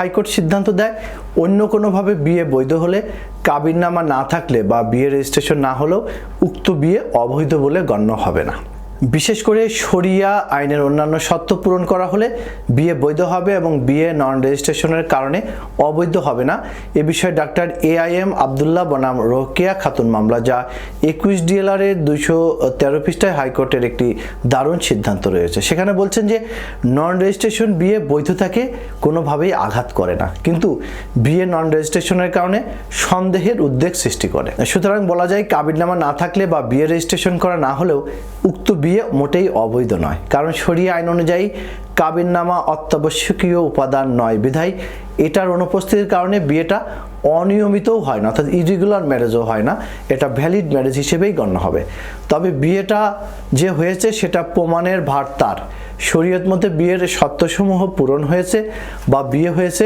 High court সিদ্ধান্ত দেয়, অন্য কোনোভাবে বিয়ে বৈধ হলে কাবিননামা না থাকলে বা বিয়ে রেজিস্ট্রেশন না হলেও উক্ত বিয়ে অবৈধ বলে গণ্য হবে না। বিশেষ করে শরিয়া আইনের অন্যান্য শর্ত পূরণ করা হলে বিয়ে বৈধ হবে এবং বিয়ে নন রেজিস্ট্রেশনের কারণে অবৈধ হবে না। এ বিষয়ে doctor A I M Abdullah বনাম রোকেয়া খাতুন মামলা, যা একুশ ডিএলআর এর দুইশো তেরো পৃষ্ঠায় হাইকোর্টের একটি দারুণ সিদ্ধান্ত রয়েছে। সেখানে বলছেন যে নন রেজিস্ট্রেশন বিয়ে বৈধতাকে কোনোভাবেই আঘাত করে না। কিন্তু বিয়ে নন রেজিস্ট্রেশনের কারণে সন্দেহের উদ্বেগ সৃষ্টি করে। সুতরাং বলা যায় কাবিননামা না থাকলে বা বিয়ে রেজিস্ট্রেশন করা না হলেও উক্ত বিয়ে মোটেই অবৈধ নয়। কারণ শরিয়া আইন অনুযায়ী কাবিননামা অত্যাবশ্যকীয় উপাদান নয় বিধায় এটার অনুপস্থিতির কারণে বিয়েটা অনিয়মিতও হয় না, অর্থাৎ ইরেগুলার ম্যারেজও হয় না। এটা ভ্যালিড ম্যারেজ হিসেবেই গণ্য হবে। তবে বিয়েটা যে হয়েছে সেটা প্রমাণের ভার তার। শরীয়ত মতে বিয়ের সত্যসমূহ পূরণ হয়েছে বা বিয়ে হয়েছে